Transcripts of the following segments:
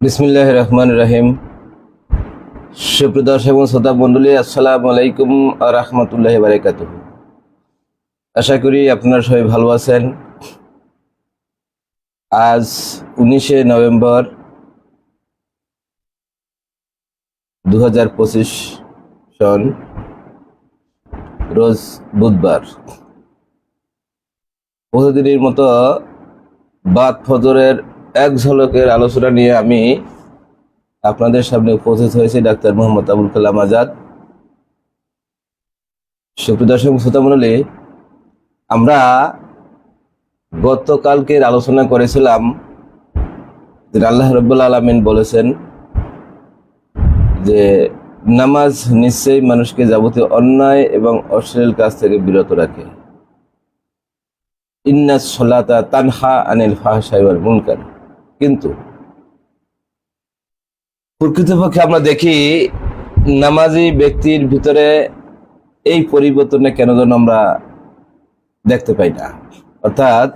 বিসমিল্লাহ রহমান রহিম। সুপ্রদর্শক এবং শ্রোতা মণ্ডলী, আসসালামু আলাইকুম রহমতুল্লাহ বারাকাত আশা করি আপনারা সবাই ভালো আছেন। আজ উনিশে নভেম্বর দু হাজার পঁচিশ সন রোজ বুধবার। প্রতিদিনের মতো বাদ ফজরের এক ঝলকের আলোচনা নিয়ে আমি আপনাদের সামনে উপস্থিত হয়েছি, ডাক্তার মোহাম্মদ আবুল কালাম আজাদ। সুপ্রদর্শক শ্রোতামণ্ডলী আমরা গতকালকের আলোচনা করেছিলাম যে আল্লাহ রব্বুল আলমিন বলেছেন যে নামাজ নিশ্চয়ই মানুষকে যাবতীয় অন্যায় এবং অশ্লীল কাজ থেকে বিরত রাখে। ইন্না সলাতা তানহা আনিল ফাহসাইবার মুনকার। কিন্তু প্রকৃতপক্ষে আমরা দেখি নামাজি ব্যক্তির ভিতরে এই পরিবর্তনে কেন যেন আমরা দেখতে পাই না। অর্থাৎ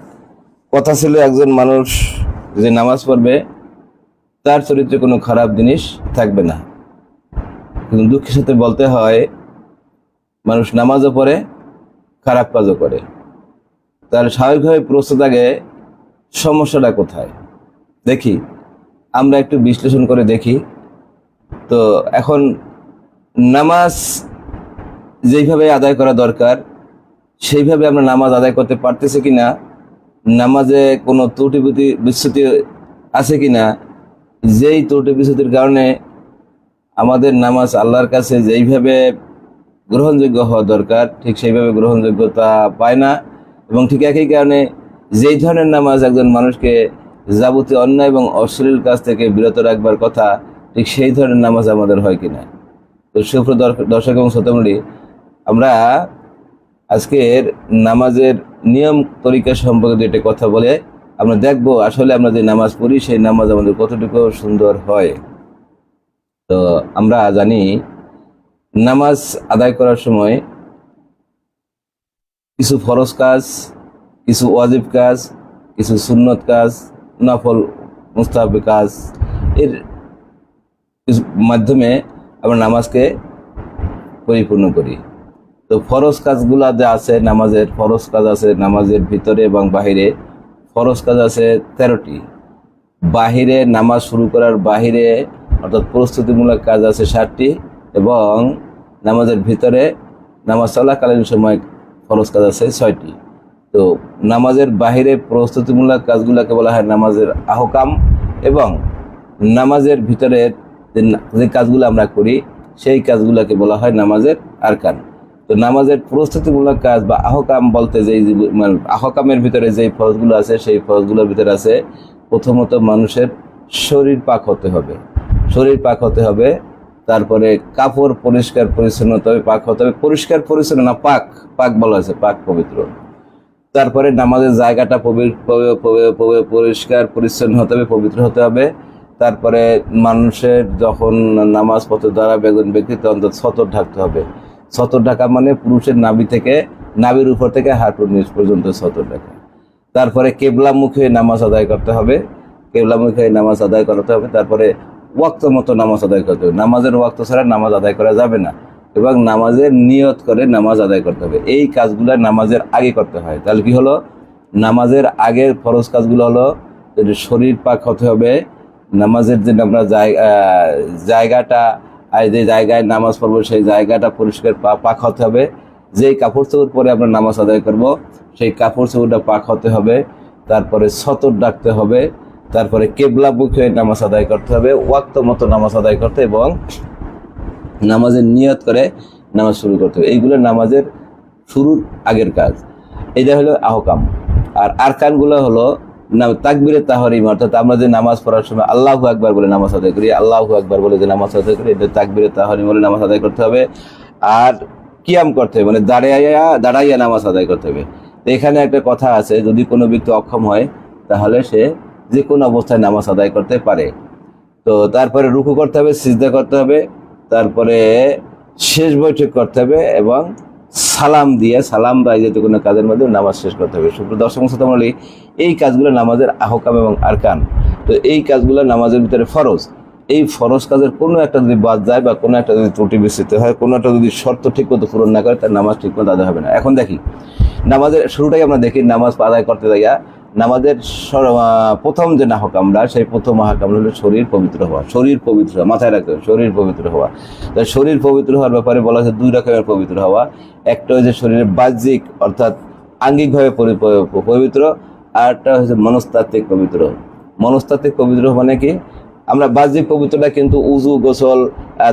কথা ছিল একজন মানুষ যে নামাজ পড়বে, তার চরিত্রে কোনো খারাপ জিনিস থাকবে না। কিন্তু দুঃখের সাথে বলতে হয়, মানুষ নামাজও পড়ে, খারাপ কাজও করে। তার স্বাভাবিকভাবে প্রশ্ন থাকে, সমস্যাটা কোথায়? দেখি, আমরা একটু বিশ্লেষণ করে দেখি। তো এখন নামাজ যেইভাবে আদায় করা দরকার, সেইভাবে আমরা নামাজ আদায় করতে পারতেছি কি না নামাজে কোনো ত্রুটি বিচ্যুতি- বিচ্যুতি আছে কিনা, যেই ত্রুটি বিচ্যুতির কারণে আমাদের নামাজ আল্লাহর কাছে যেইভাবে গ্রহণযোগ্য হওয়া দরকার, ঠিক সেইভাবে গ্রহণযোগ্যতা পায় না এবং ঠিক একই কারণে যেই ধরনের নামাজ একজন মানুষকে যাবতীয় অন্যায় এবং অশ্লীল কাজ থেকে বিরত রাখবার কথা, ঠিক সেই ধরনের নামাজ আমাদের হয় কিনা তো সুপ্র দর্শক এবং শ্রোতামণ্ডলী আমরা আজকের নামাজের নিয়ম তরিকা সম্পর্কে দুইটা কথা বলে আমরা দেখব আসলে আমরা যে নামাজ পড়ি, সেই নামাজ আমাদের কতটুকু সুন্দর হয়। তো আমরা জানি, নামাজ আদায় করার সময় কিছু ফরজ কাজ, কিছু ওয়াজিব কাজ, কিছু সুন্নত কাজ নফল মুস্তাহাব কাজ এর মাধ্যমে আমরা নামাজকে পরিপূর্ণ করি। তো ফরজ কাজগুলা যে আছে, নামাজের ফরজ কাজ আছে, নামাজের ভিতরে এবং বাহিরে ফরজ কাজ আছে তেরোটি। বাহিরে নামাজ শুরু করার বাহিরে অর্থাৎ প্রস্তুতিমূলক কাজ আছে ষাটটি এবং নামাজের ভিতরে নামাজ চলাকালীন সময় ফরজ কাজ আছে ছয়টি। তো নামাজের বাহিরে প্রস্তুতিমূলক কাজগুলোকে বলা হয় নামাজের আহকাম এবং নামাজের ভিতরে যে কাজগুলো আমরা করি, সেই কাজগুলোকে বলা হয় নামাজের আরকান। তো নামাজের প্রস্তুতিমূলক কাজ বা আহকাম বলতে যেই মানে আহকামের ভিতরে যেই ফরজগুলো আছে, সেই ফরজগুলোর ভিতরে আছে প্রথমত মানুষের শরীর পাক হতে হবে। শরীর পাক হতে হবে, তারপরে কাপড় পরিষ্কার পরিচ্ছন্ন হতে হবে পাক হতে হবে। পরিষ্কার পরিচ্ছন্ন না, পাক পাক বলা আছে পাক পবিত্র। তারপরে নামাজের জায়গাটা পরিষ্কার, পরিচ্ছন্ন হতে হবে, পবিত্র হতে হবে। তারপরে মানুষের যখন নামাজ পড়তে দাঁড়াবে একজন ব্যক্তিত্ব অন্তত সতর ঢাকতে হবে। সতর ঢাকা মানে পুরুষের নাভি থেকে নাবির উপর থেকে হাঁটুর নিচ পর্যন্ত সতর ঢাকা। তারপরে কেবলা মুখে নামাজ আদায় করতে হবে। কেবলা মুখে নামাজ আদায় করতে হবে। তারপরে ওয়াক্ত মতো নামাজ আদায় করতে হবে। নামাজের ওয়াক্ত ছাড়া নামাজ আদায় করা যাবে না। এবং নামাজের নিয়ত করে নামাজ আদায় করতে হবে। এই কাজগুলো নামাজের আগে করতে হয়। তাহলে কি হলো? নামাজের আগের ফরজ কাজগুলো হলো, শরীর পাক হতে হবে, নামাজের যে আমরা জায়গাটা যে জায়গায় নামাজ পড়ব সেই জায়গাটা পরিষ্কার পাক হতে হবে। যেই কাপড় চোপড় পরে আমরা নামাজ আদায় করব, সেই কাপড় চোপড়টা পাক হতে হবে। তারপরে সতর ডাকতে হবে। তারপরে কেবলা মুখে নামাজ আদায় করতে হবে, ওয়াক্ত মতো নামাজ আদায় করতে এবং নামাজের নিয়ত করে নামাজ শুরু করতে হবে। এইগুলো নামাজের শুরুর আগের কাজ। এটা হলো আহকাম। আর আরকানগুলো হলো না তাকবিরে তাহরিম। অর্থাৎ আমরা যে নামাজ পড়ার সময় আল্লাহু আকবার বলে নামাজ আদায় করি, আল্লাহু আকবার বলে যে নামাজ আদায় করি, এটা তাকবিরে তাহরিম বলে নামাজ আদায় করতে হবে। আর কিয়াম করতে হবে মানে দাঁড়াইয়া দাঁড়াইয়া নামাজ আদায় করতে হবে। এখানে একটা কথা আছে, যদি কোনো ব্যক্তি অক্ষম হয়, তাহলে সে যে কোনো অবস্থায় নামাজ আদায় করতে পারে। তো তারপরে রুকু করতে হবে, সিজদা করতে হবে তারপরে শেষ বৈঠক করতে হবে এবং সালাম দিয়ে, সালাম রাইজেতে কোনো কাজের মাধ্যমে নামাজ শেষ করতে হবে। শুক্র দশম শতমলি এই কাজগুলো নামাজের আহকাম এবং আরকান। তো এই কাজগুলো নামাজের ভিতরে ফরজ। এই ফরজ কাজের কোনো একটা যদি বাদ যায় বা কোনো একটা যদি ত্রুটি বিস্তৃত হয়, কোনো একটা যদি শর্ত ঠিক মতো পূরণ না করে, তার নামাজ ঠিক মতো আদায় হবে না। এখন দেখি, নামাজের শুরুটাই আমরা দেখি, নামাজ আদায় করতে যাইয়া নামাজের প্রথম যে নাহক আমরা সেই প্রথম নাহক আমরা হলো শরীর পবিত্র হওয়া, শরীর পবিত্র হওয়া, মাথায় রাখতে হবে, শরীর পবিত্র হওয়া। তাই শরীর পবিত্র হওয়ার ব্যাপারে বলা হয়েছে দুই রকমের পবিত্র হওয়া। একটা হচ্ছে শরীরের বাহ্যিক, অর্থাৎ আঙ্গিকভাবে পবিত্র, আর একটা হচ্ছে মনস্তাত্ত্বিক পবিত্র। মনস্তাত্ত্বিক পবিত্র মানে কি? আমরা বাহ্যিক পবিত্রটা কিন্তু উজু, গোসল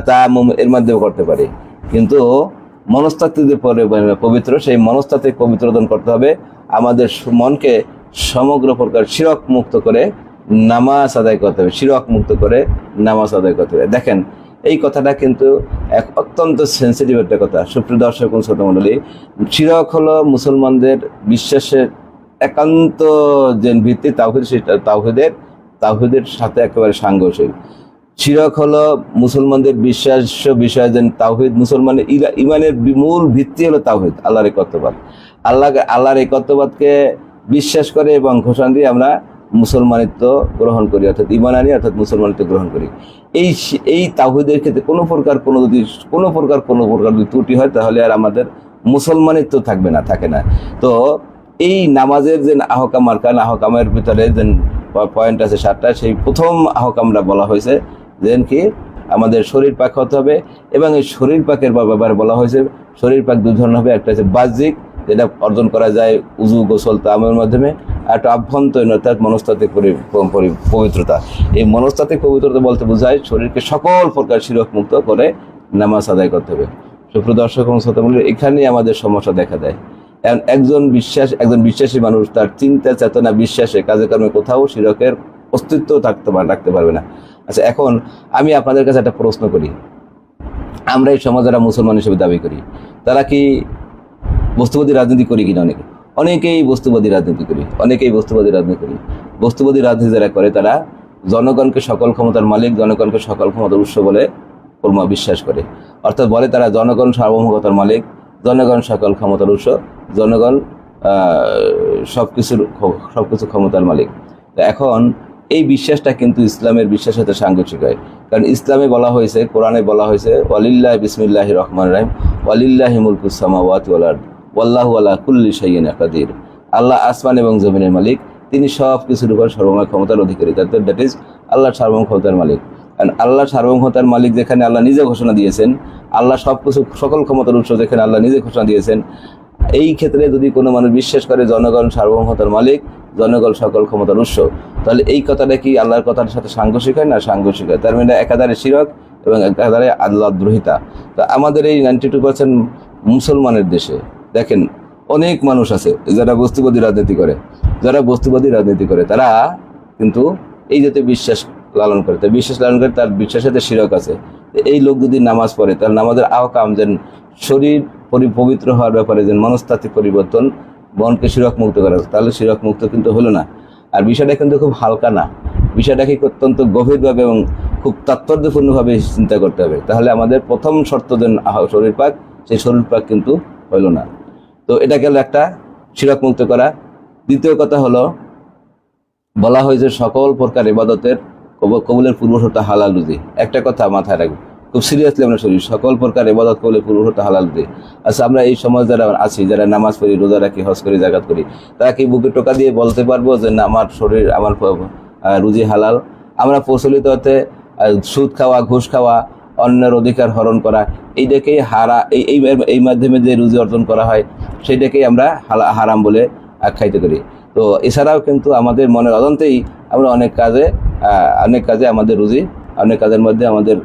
তা এর মাধ্যমে করতে পারি। কিন্তু মনস্তাত্ত্বিক যে পবিত্র, সেই মনস্তাত্ত্বিক পবিত্র অর্জন করতে হবে। আমাদের মনকে সমগ্র প্রকার শিরক মুক্ত করে নামাজ আদায় করতে হবে। শিরক মুক্ত করে নামাজ আদায় করতে হবে। দেখেন, এই কথাটা কিন্তু এক অত্যন্ত সেন্সিটিভ একটা কথা। সুপ্রিয় দর্শক ছোট মণ্ডলী, শিরক হলো মুসলমানদের বিশ্বাসের একান্ত যে ভিত্তি তাওহিদ, সেটা তাওহিদের তাওহিদের সাথে একেবারে সাংঘর্ষিক। শিরক হলো মুসলমানদের বিশ্বাস বিষয় যেন তাওহিদ, মুসলমানের ইমানের মূল ভিত্তি হলো তাওহিদ, আল্লাহর একত্ববাদ। আল্লাহ আল্লাহর একত্ববাদকে বিশ্বাস করে এবং ঘোষণা দিয়ে আমরা মুসলমানিত্ব গ্রহণ করি, অর্থাৎ ইমান আনি অর্থাৎ মুসলমানিত্ব গ্রহণ করি। এই এই তাওহিদের ক্ষেত্রে কোনো প্রকার কোনো যদি, কোনো প্রকার কোনো প্রকার যদি ত্রুটি হয়, তাহলে আর আমাদের মুসলমানিত্ব থাকবে না, থাকে না। তো এই নামাজের যে আহকাম আরকান আহকামের ভিতরে যে পয়েন্ট আছে, সাতটা, সেই প্রথম আহকামরা বলা হয়েছে যেন কি আমাদের শরীর পাক হতে হবে এবং এই শরীর পাকের ব্যাপারে বলা হয়েছে, শরীর পাক দু ধরনের হবে, একটা হচ্ছে বাহ্যিক যেটা অর্জন করা যায় উজু, গোসল, তামের মাধ্যমে একটা আভ্যন্তরীণ অর্থাৎ মনস্তাত্ত্বিক পবিত্রতা। এই মনস্তাত্ত্বিক পবিত্রতা বলতে বোঝায় শরীরকে সকল প্রকার শিরক মুক্ত করে নামাজ আদায় করতে হবে। সুপ্রদর্শক এবং এখানেই আমাদের সমস্যা দেখা দেয়। এখন একজন বিশ্বাস, একজন বিশ্বাসী মানুষ তার চিন্তা, চেতনা, বিশ্বাসে কাজে কর্মে কোথাও শিরকের অস্তিত্ব থাকতে পার, রাখতে পারবে না। আচ্ছা এখন আমি আপনাদের কাছে একটা প্রশ্ন করি। আমরা এই সমাজ যারা মুসলমান হিসেবে দাবি করি, তারা কি বস্তুবাদী রাজনীতি করি কিনা অনেকে? অনেকেই বস্তুবাদী রাজনীতি করি, অনেকেই বস্তুবাদী রাজনীতি করি। বস্তুবাদী রাজনীতি যারা করে, তারা জনগণকে সকল ক্ষমতার মালিক, জনগণকে সকল ক্ষমতার উৎস বলে কর্ম বিশ্বাস করে। অর্থাৎ বলে তারা জনগণ সার্বভৌমতার মালিক, জনগণ সকল ক্ষমতার উৎস, জনগণ সব কিছুর সব কিছু ক্ষমতার মালিক। এখন এই বিশ্বাসটা কিন্তু ইসলামের বিশ্বাসের সাথে সাংঘর্ষিক হয়। কারণ ইসলামে বলা হয়েছে, কোরআনে বলা হয়েছে, ওয়ালিল্লাহ বিসমিল্লাহ রহমান রাহিম, ওয়ালিল্লাহ মুলকুসামাওয়াত ওয়াল আরদ। ওয়াল্লাহু আলা কুল্লি শাইইন কাদির। আল্লাহ আসমান এবং জমিনের মালিক, তিনি সব কিছুর উপর সর্বময় ক্ষমতার অধিকারী। দ্যাট ইজ আল্লাহ সার্বভৌম ক্ষমতার মালিক। কারণ আল্লাহ সার্বভৌম ক্ষমতার মালিক যেখানে আল্লাহ নিজে ঘোষণা দিয়েছেন, আল্লাহ সব কিছু সকল ক্ষমতার উৎস যেখানে আল্লাহ নিজে ঘোষণা দিয়েছেন, এই ক্ষেত্রে যদি কোনো মানুষ বিশ্বাস করে জনগণ সার্বভৌমতার মালিক, জনগণ সকল ক্ষমতার উৎস, তাহলে এই কথাটা কি আল্লাহর কথার সাথে সাংঘর্ষিক হয় না সাংঘর্ষিক হয়? তার মানে একাধারে শিরক এবং একাধারে আল্লাহ দ্রোহিতা। তো আমাদের এই নাইনটি টু পার্সেন্ট মুসলমানের দেশে দেখেন, অনেক মানুষ আছে যারা বস্তুবাদী রাজনীতি করে, যারা বস্তুবাদী রাজনীতি করে, তারা কিন্তু এই যাতে বিশ্বাস লালন করে। তার বিশ্বাস লালন করে, তার বিশ্বাসের সাথে শিরক আছে এই লোক যদি নামাজ পড়ে, তার নামাজের আহকাম যেন শরীর পবিত্র হওয়ার ব্যাপারে যেন মনস্তাত্ত্বিক পরিবর্তন, মনকে শিরক মুক্ত করা তাহলে শিরক মুক্ত কিন্তু হলো না। আর বিষয়টা কিন্তু খুব হালকা না। বিষয়টাকে অত্যন্ত গভীরভাবে এবং খুব তাৎপর্যপূর্ণভাবে চিন্তা করতে হবে। তাহলে আমাদের প্রথম শর্ত যেন শরীর পাক, সেই শরীর পাক কিন্তু হলো না। তো এটা গেল একটা শিরক মুক্ত করা। দ্বিতীয় কথা হলো, বলা হয়েছে সকল প্রকার ইবাদতের কব- কবুলের পূর্বশর্ত হালাল রুজি। একটা কথা মাথায় রাখব খুব সিরিয়াসলি আমরা শুনি, সকল প্রকার ইবাদত কবুলের পূর্বশর্ত হালাল রুজি। আচ্ছা আমরা এই সমাজ যারা আছি, যারা নামাজ পড়ি, রোজা রাখি, হজ করি জাকাত করি, তারা কি বুকে টোকা দিয়ে বলতে পারব যে না, আমার শরীর, আমার রুজি হালাল? আমরা প্রচলিত হতে সুদ খাওয়া, ঘুষ খাওয়া অন্যের অধিকার হরণ করা এইটাকেই হারা, এই এই মাধ্যমে যে রুজি অর্জন করা হয়, সেইটাকেই আমরা হারাম বলে আখ্যায়িত করি। তো এছাড়াও কিন্তু আমাদের মনের অজান্তেই আমরা অনেক কাজে অনেক কাজে আমাদের রুজি, অনেক কাজের মধ্যে আমাদের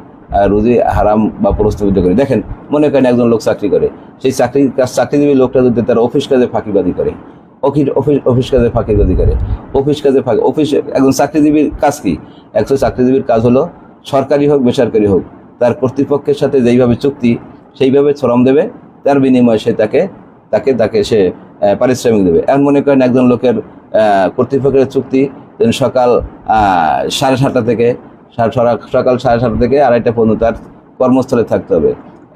রুজি হারাম বা প্রস্তুত করি। দেখেন, মনে করেন একজন লোক চাকরি করে, সেই চাকরি, চাকরিজীবী লোকটা যদি তার অফিস কাজে ফাঁকিবাদি করে, অফিস অফিস অফিস কাজে ফাঁকিবাদি করে, অফিস কাজে ফাঁকি, অফিস, একজন চাকরিজীবীর কাজ কি? একজন চাকরিজীবীর কাজ হলো সরকারি হোক, বেসরকারি হোক তার কর্তৃপক্ষের সাথে যেইভাবে চুক্তি, সেইভাবে শ্রম দেবে, তার বিনিময়ে সে তাকে তাকে তাকে সে পারিশ্রমিক দেবে। এমন মনে করেন একজন লোকের কর্তৃপক্ষের চুক্তি সকাল সাড়ে সাতটা থেকে সকাল সাড়ে সাতটা থেকে আড়াইটা পর্যন্ত তার কর্মস্থলে থাকতে হবে।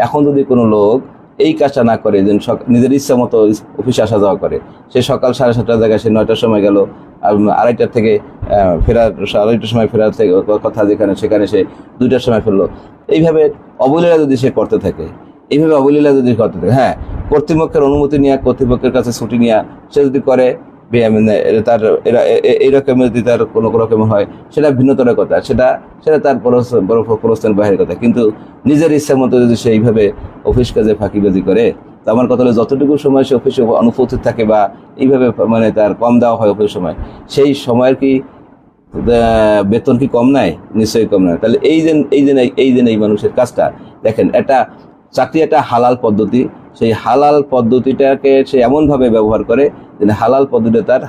এখন যদি কোনো লোক এই কাজটা না করে, যেন নিজের ইচ্ছা মতো অফিসে আসা যাওয়া করে। সে সকাল সাড়ে সাতটার জায়গায় সে নয়টার সময় গেল আড়াইটার থেকে ফেরার, আড়াইটার সময় ফেরার থেকে কথা যেখানে, সেখানে সে দুইটার সময় ফেলল। এইভাবে অবলীলা যদি সে করতে থাকে, এইভাবে অবলীলা যদি করতে থাকে হ্যাঁ কর্তৃপক্ষের অনুমতি নেওয়া কর্তৃপক্ষের কাছে ছুটি নেওয়া সে যদি করে তার এরা এইরকম যদি তার কোনো রকম হয়, সেটা ভিন্নতর কথা, সেটা সেটা তার প্রস্থান বাহির কথা। কিন্তু নিজের ইচ্ছা মতো যদি সে এইভাবে অফিস কাজে ফাঁকিবাজি করে, তো আমার কথা হলো যতটুকু সময় সে অফিসে অনুপস্থিত থাকে বা এইভাবে মানে তার কম দেওয়া হয় অফিস সময়, সেই সময়ের কি বেতন কি কম নাই নিশ্চয়ই কম নয়। তাহলে এই যে এই যে এই যে, এই মানুষের কাজটা, দেখেন, এটা চাকরি একটা হালাল পদ্ধতি। সেই হালাল পদ্ধতিটাকে সে এমনভাবে ব্যবহার করে যে হালাল পদ্ধতিতে তার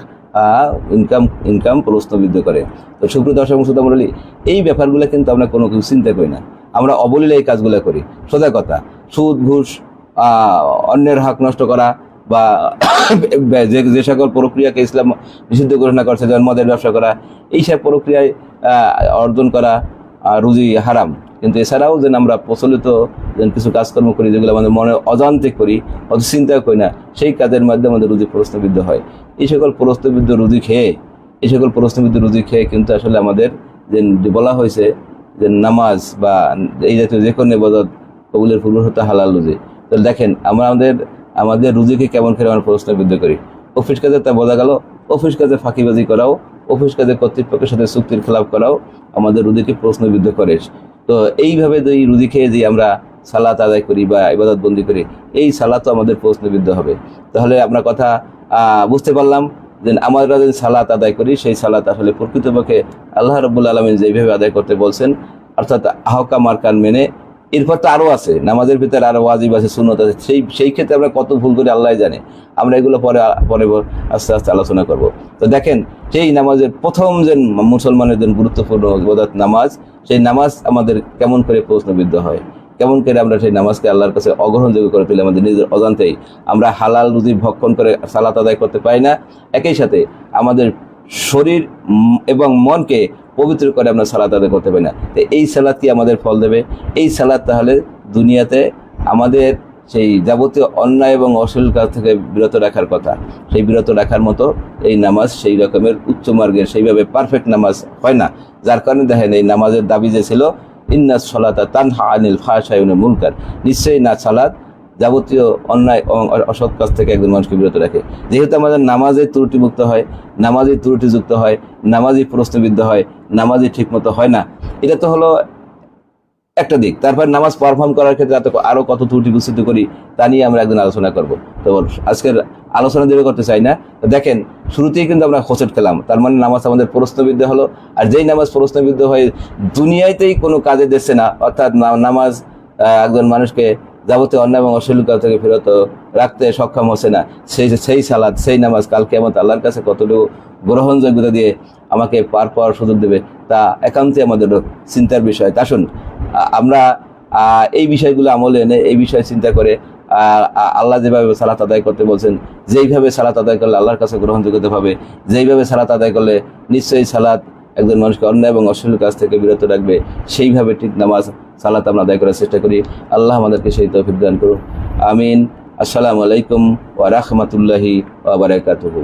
ইনকাম ইনকাম প্রশ্নবিদ্ধ করে। তো সুপ্রিয় দর্শক শ্রোতা মণ্ডলী, এই ব্যাপারগুলো কিন্তু আমরা কোনো কিছু চিন্তা করি না। আমরা অবলীলা এই কাজগুলো করি। সোজা কথা, সুদ, ঘুষ অন্যের হক নষ্ট করা বা যে যে সকল প্রক্রিয়াকে ইসলাম নিষিদ্ধ ঘোষণা করছে যেমন মদের ব্যবসা করা, এইসব প্রক্রিয়ায় অর্জন করা রুজি হারাম। কিন্তু এছাড়াও যেন আমরা প্রচলিত যেন কিছু কাজকর্ম করি, যেগুলো আমাদের মনে অজান্তে করি অত চিন্তা করি না, সেই কাজের মাধ্যমে আমাদের রুজি প্রশ্নবিদ্ধ হয়। এই সকল প্রশ্নবিদ্ধ রুজি খেয়ে, এই সকল প্রশ্নবিদ্ধ রুজি খেয়ে কিন্তু আসলে আমাদের যে বলা হয়েছে যে নামাজ বা এই জাতীয় যে কোনো ইবাদত কবুলের পূর্ব হতে হালাল রুজি। তাহলে দেখেন, আমরা আমাদের আমাদের রুজিকে কেমন করে আমরা প্রশ্নবিদ্ধ করি? অফিস কাজে তা বোঝা গেল, অফিস কাজে ফাঁকিবাজি করাও অফিস কাজে কর্তৃপক্ষের সাথে চুক্তির খেলাপ করাও আমাদের রুদিকে প্রশ্নবিদ্ধ করে। তো এইভাবে যদি রুজি খেয়ে যে আমরা সালাত আদায় করি বা ইবাদত বন্দি করি, এই সালাতও আমাদের প্রশ্নবিদ্ধ হবে। তাহলে আপনার কথা বুঝতে পারলাম যে আমরা যদি সালাত আদায় করি, সেই সালাত আসলে প্রকৃতপক্ষে আল্লাহ রব্বুল আলমিন যেভাবে আদায় করতে বলছেন, অর্থাৎ আহকা মার্কান মেনে এরপর তো আরও আছে, নামাজের ভিতরে আরও ওয়াজিব আছে, সুন্নত আছে, সেই সেই ক্ষেত্রে আমরা কত ভুল করি আল্লাহ জানে। আমরা এগুলো পরে পরে আস্তে আস্তে আলোচনা করব। তো দেখেন, সেই নামাজের প্রথম যে মুসলমানের যে গুরুত্বপূর্ণ ইবাদত নামাজ, সেই নামাজ আমাদের কেমন করে প্রশ্নবিদ্ধ হয়? কেমন করে আমরা সেই নামাজকে আল্লাহর কাছে অগ্রহণযোগ্য করে ফেলি আমাদের নিজের অজান্তেই আমরা হালাল রুজি ভক্ষণ করে সালাত আদায় করতে পারি না। একই সাথে আমাদের শরীর এবং মনকে পবিত্র করে আমরা সালাত আদায় করতে পারি না। তো এই সালাদ কি আমাদের ফল দেবে? এই সালাদ তাহলে দুনিয়াতে আমাদের সেই যাবতীয় অন্যায় এবং অশ্লীল কাজ থেকে বিরত রাখার কথা। সেই বিরত রাখার মতো এই নামাজ সেই রকমের উচ্চ মার্গের সেইভাবে পারফেক্ট নামাজ হয় না। যার কারণে দেখেন এই নামাজের দাবি যে ছিল, ইন্না সলাতা তানহা আনিল ফাশায়ুনে মুনকার। নিশ্চয়ই না সালাত যাবতীয় অন্যায় অসৎ কাজ থেকে একজন মানুষকে বিরত রাখে। যেহেতু আমাদের নামাজে ত্রুটিমুক্ত হয় নামাজে ত্রুটিযুক্ত হয়, নামাজই প্রশ্নবিদ্ধ হয়, নামাজই ঠিকমতো হয় না, এটা তো হলো একটা দিক। তারপর নামাজ পারফর্ম করার ক্ষেত্রে এত আরও কত ত্রুটি বিস্তৃত করি, তা নিয়ে আমরা একদিন আলোচনা করব। তো আজকের আলোচনা দীর্ঘ করতে চাই না। দেখেন, শুরুতেই কিন্তু আমরা হোসেট খেলাম। তার মানে নামাজ আমাদের প্রশ্নবিদ্ধ হলো, আর যেই নামাজ প্রশ্নবিদ্ধ হয়ে, দুনিয়াতেই কোনো কাজে দিচ্ছে না। অর্থাৎ নামাজ একজন মানুষকে যাবতীয় অন্য এবং অশ্লীলতা থেকে ফেরত রাখতে সক্ষম হচ্ছে না। সেই সেই সালাদ সেই নামাজ কালকে আমার আল্লাহর কাছে কতটুকু গ্রহণযোগ্যতা দিয়ে আমাকে পার পাওয়ার সুযোগ দেবে তা একান্তই আমাদের চিন্তার বিষয়। তা শুন আমরা এই বিষয়গুলো আমলে এনে এই বিষয়ে চিন্তা করে আল্লাহ যেভাবে সালাত আদায় করতে বলছেন, যেইভাবে সালাত আদায় করলে আল্লাহর কাছে গ্রহণযোগ্যতা পাবে, যেইভাবে সালাত আদায় করলে নিশ্চয়ই সালাত একজন মানুষকে অন্যায় এবং অশ্লীল কাজ থেকে বিরত রাখবে, সেইভাবে ঠিক নামাজ, সালাত আমরা আদায় করার চেষ্টা করি। আল্লাহ আমাদেরকে সেই তৌফিক দান করুন আমিন। আসসালামু আলাইকুম ওয়া রাহমাতুল্লাহি ওয়া বারাকাতুহু।